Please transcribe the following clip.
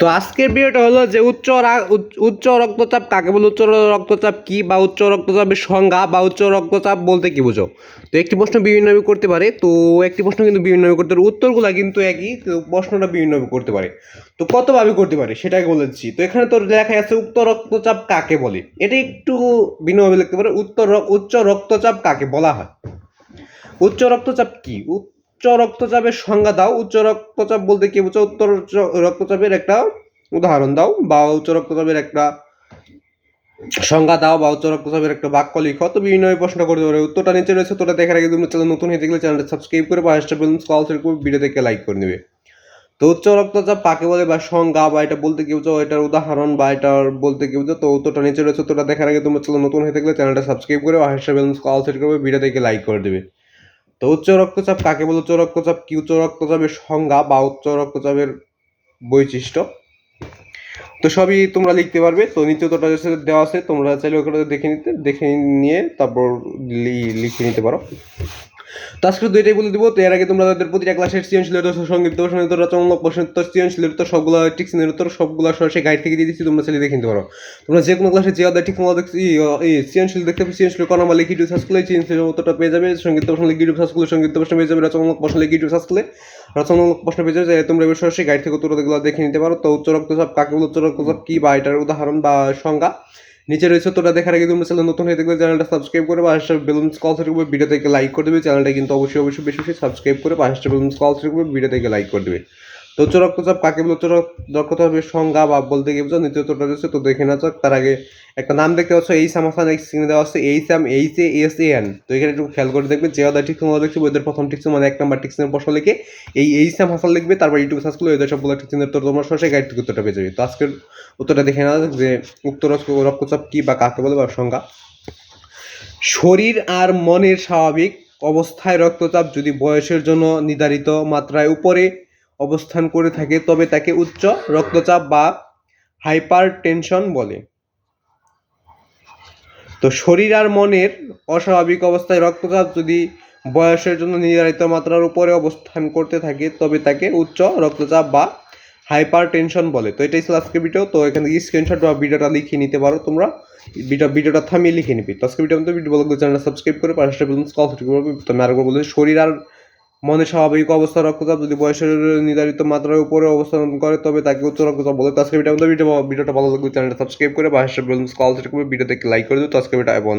তো আজকের ভিডিওটা হলো যে উচ্চ উচ্চ- রক্তচাপ কাকে বলে? উচ্চ রক্তচাপ কি বা উচ্চ রক্তচাপের সংজ্ঞা বা উচ্চ রক্তচাপ বলতে কি বুঝো? তো একটি প্রশ্ন বিভিন্নভাবে করতে পারে। তো একটি প্রশ্ন কিন্তু বিভিন্নভাবে করতে পারে। উত্তরগুলো কিন্তু একই তো প্রশ্নটা বিভিন্নভাবে করতে পারে। তো কতভাবে করতে পারে সেটাকে বলেছি। তো এখানে তোর লেখা আছে উচ্চ রক্তচাপ কাকে বলে? এটা একটু ভিন্নভাবে লিখতে পারে। উত্তর উচ্চ রক্তচাপ কাকে বলা হয়? উচ্চ রক্তচাপ কি? উচ্চ রক্তচাপের সংজ্ঞা দাও। উচ্চ রক্তচাপ বলতে কি বুঝো? উত্তর রক্তচাপের একটা উদাহরণ দাও বা উচ্চ রক্তচাপের একটা সংজ্ঞা দাও বা উচ্চ রক্তচাপের একটা বাক্য লিখো। তো বিভিন্ন প্রশ্ন করতে পারে। উত্তরটা নিচে রয়েছে তোটা দেখার আগে তুমি চ্যানেল নতুন হয়ে গেলে চ্যানেলটা সাবস্ক্রাইব করে বা পাঁচটা বেলুন সেট করে ভিডিও থেকে লাইক করে নেবে। তো উচ্চ রক্তচাপ কাকে বলে বা সংজ্ঞা বা এটা বলতে কি বুঝো? এটার উদাহরণ বা এটার বলতে কি বুঝো? তো উত্তরটা নিচে রয়েছে তোটা দেখার আগে তুমি চ্যানেল নতুন হয়ে থাকলে চ্যানেলটা সাবস্ক্রাইব করে বা পাঁচটা বেলুন কল সেট করে ভিডিও থেকে লাইক করে দেবে। তো উচ্চ রক্তচাপ কাকে বলে? উচ্চ রক্তচাপ কি? উচ্চ রক্তচাপের সংজ্ঞা বা উচ্চ রক্তচাপের বৈশিষ্ট্য। তো সবই তোমরা লিখতে পারবে। তো নিচে নিত্যতটা দেওয়া আছে, তোমরা চাইলে ওখানে দেখে নিতে, দেখে নিয়ে তারপর লিখে নিতে পারো। তো আজকে এটাই বলে দিব, তো এর আগে তোমরা তাদের প্রতিটা ক্লাসের উত্তর সংগীত প্রশ্নের রচনামূলক প্রশ্নের উত্তর, সৃজনশীলের উত্তর, সবগুলো টিক্সিনের উত্তর, সবগুলো সরাসরি গাইড থেকে দিয়ে দিচ্ছি, তোমরা দেখে নিতে পারো। তোমরা যে কোনো ক্লাসে যে ঠিক মতো এই সৃজনশীল দেখতে পাবে সৃজনশীল সার্চ করলে সৃজনশীলের উত্তরটা পেয়ে যাবে, সংগীত প্রশ্ন লিখিত সার্চ করলে প্রশ্ন পেয়ে যাবে রচনামূলক প্রশ্ন লিখিত সার্চ করলে রচনামূলক প্রশ্ন পেয়ে যাবে, তোমরা এবার সরাসরি গাইড থেকে উত্তরগুলো দেখে নিতে পারো। তো উচ্চ রক্তচাপ, কাকে উচ্চ রক্তচাপ, কি বা এটার উদাহরণ বা সংজ্ঞা? নিচে রয়েছে তোরা দেখার আগে তুমি চ্যানেল নতুন হয়ে থাকলে চ্যানেলটা সাবস্ক্রাইব করে পাঁচটা বেলুন কল থেকে ভিডিও থেকে লাইক করে দেবে। চ্যানেলটা কিন্তু অবশ্যই অবশ্যই, বেশি বেশি সাবস্ক্রাইব করে পাঁচটা বেলুন কল থেকে ভিডিও থেকে লাইক করে দেবে। উচ্চ রক্তচাপ কাকে বলে উচ্চ রক্ত- রক্তচাপের সংজ্ঞা বা বলতে গিয়ে বুঝো নিচে তোটা রয়েছে তো দেখে না যাক, তার আগে একটা নাম দেখতে পাচ্ছ, এই সামাসান এক সিগনে দেওয়া আছে, এই সাম, H, A, S, A, N. তো এখানে একটু খেয়াল করে দেখবে, যে ওদের ঠিক তোমাদের দেখছি ওদের প্রথম ঠিক মানে এক নাম্বার ঠিক প্রশ্ন লিখে এই এই সাম হাসান লিখবে, তারপর ইউটিউবে সার্চ করলে ওদের সবগুলো ঠিক তো তোমরা সরাসরি গাইড উত্তরটা পেয়ে যাবে। তো আজকের উত্তরটা দেখে না যাক যে উক্ত রক্ত- রক্তচাপ কি বা কাকে বলে বা সংজ্ঞা। শরীর আর মনের স্বাভাবিক অবস্থায় রক্তচাপ যদি বয়সের জন্য নির্ধারিত মাত্রায় উপরে অবস্থান করে থাকে, তবে তাকে উচ্চ রক্তচাপ বা হাইপার টেনশন বলে। তো শরীর আর মনের অস্বাভাবিক অবস্থায় রক্তচাপ যদি বয়সের জন্য নির্ধারিত মাত্রার উপরে অবস্থান করতে থাকে, তবে তাকে উচ্চ রক্তচাপ বা হাইপার টেনশন বলে। তো এটাই ছিল আজকে ভিডিও তো এখান থেকে স্ক্রিনশট বা ভিডিওটা লিখে নিতে পারো তোমরা। ভিডিও, ভিডিওটা থামিয়ে লিখে নিবি। তো আজকে ভিডিও ভিডিও বলব চ্যানেলটা সাবস্ক্রাইব করে পাঁচটা বেলুন কল করবে তো আমি আরেকবার বলছি শরীর আর মনের স্বাভাবিক অবস্থা রক্তচাপ যদি বয়সের নির্ধারিত মাত্রার উপরে অবস্থান করে, তবে তাকে উচ্চ রক্তচাপ বলে। তো আজকে ভিডিও ভিডিওটা ভালো লাগবে চ্যানেলটা সাবস্ক্রাইব করে পাঁচটা বলুন কল করে ভিডিও থেকে লাইক করে দিও। তো আজকে ভিডিও এবং